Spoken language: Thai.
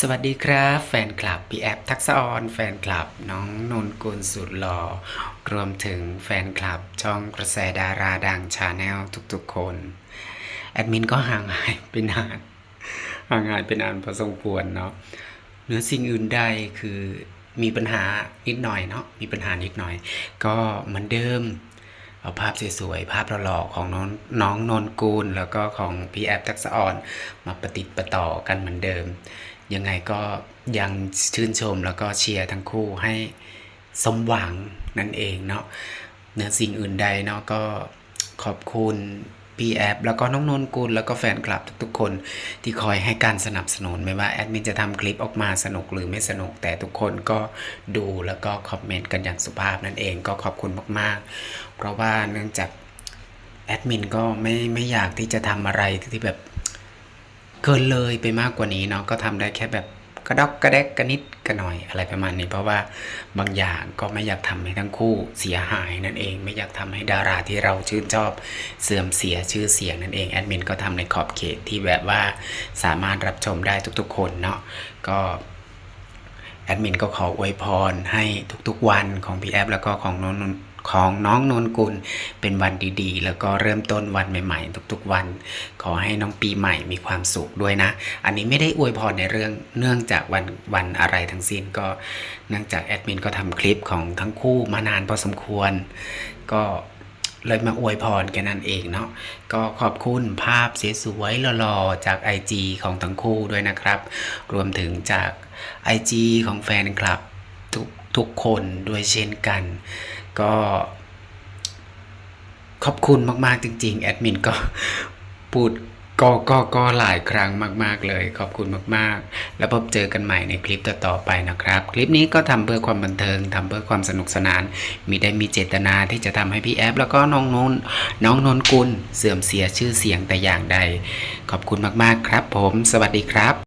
สวัสดีครับ แฟนคลับพี่แอฟทักษะออนแฟนคลับน้องนนกุลสุดหล่อรวมถึงแฟนคลับช่องกระแสดาราดังชาแนลทุกๆคน แอดมินก็ห่างหายไปนาน ห่างหายไปนานพอสมควรเนาะเหนือสิ่งอื่นใดคือมีปัญหานิดหน่อยเนาะมีปัญหานิดหน่อย ก็เหมือนเดิม เอาภาพสวยๆภาพหล่อๆของน้องน้องนนกูล แล้วก็ของพี่แอฟทักษะออนมาประติดประต่อกันเหมือนเดิม ยังไงก็ยังชื่นชมแล้วก็เชียร์ทั้งคู่ให้สมหวังนั่นเองเนาะเนื้อสิ่งอื่นใดเนาะก็ขอบคุณ พี่แอฟแล้วก็น้องนนกุลแล้วก็แฟนคลับทุกๆ คนที่คอยให้การสนับสนุนไม่ว่าแอดมินจะทำคลิปออกมาสนุกหรือไม่สนุกแต่ทุกคนก็ดูแล้วก็คอมเมนต์กันอย่างสุภาพนั่นเองก็ขอบคุณมากๆ เพราะว่าเนื่องจากแอดมินก็ไม่ไม่อยากที่จะทำอะไรที่แบบเกินเลยไปมากกว่านี้เนาะก็ทำได้แค่แบบ กระดอกกระแดกกระนิดกระหน่อยอะไรประมาณนี้ เพราะว่าบางอย่างก็ไม่อยากทำให้ทั้งคู่เสียหายนั่นเอง ไม่อยากทำให้ดาราที่เราชื่นชอบเสื่อมเสียชื่อเสียงนั่นเองแอดมินก็ทำในขอบเขตที่แบบว่าสามารถรับชมได้ทุกๆ คนเนาะก็แอดมินก็ขออวยพรให้ทุกๆวันของพี่แอฟแล้วก็ของน้องนน ของน้องนนกุลเป็นวันดีๆ แล้วก็เริ่มต้นวันใหม่ ๆ ทุกๆวัน ขอให้น้องปีใหม่มีความสุขด้วยนะ อันนี้ไม่ได้อวยพรในเรื่องเนื่องจากวันวันอะไรทั้งสิ้นก็เนื่องจากแอดมินก็ทำคลิปของทั้งคู่มานานพอสมควร ก็เลยมาอวยพรกันนั่นเองเนาะก็ขอบคุณภาพสวยๆหล่อๆจาก IG ของทั้งคู่ด้วยนะครับ รวมถึงจาก IG ของแฟนคลับทุกทุกคนด้วยเช่นกัน ก็ขอบคุณมาก ๆ จริง ๆ แอดมินก็พูดก็ก็ก็หลายครั้งมาก ๆ เลย ขอบคุณมาก ๆ แล้วพบเจอกันใหม่ในคลิปต่อๆไปนะครับ คลิปนี้ก็ทำเพื่อความบันเทิงทำเพื่อความสนุกสนาน มีได้มีเจตนาที่จะทำให้พี่แอฟแล้วก็น้องนนน้องนนกุลเสื่อมเสียชื่อเสียงแต่อย่างใด ขอบคุณมาก ๆ ครับ ผม สวัสดีครับ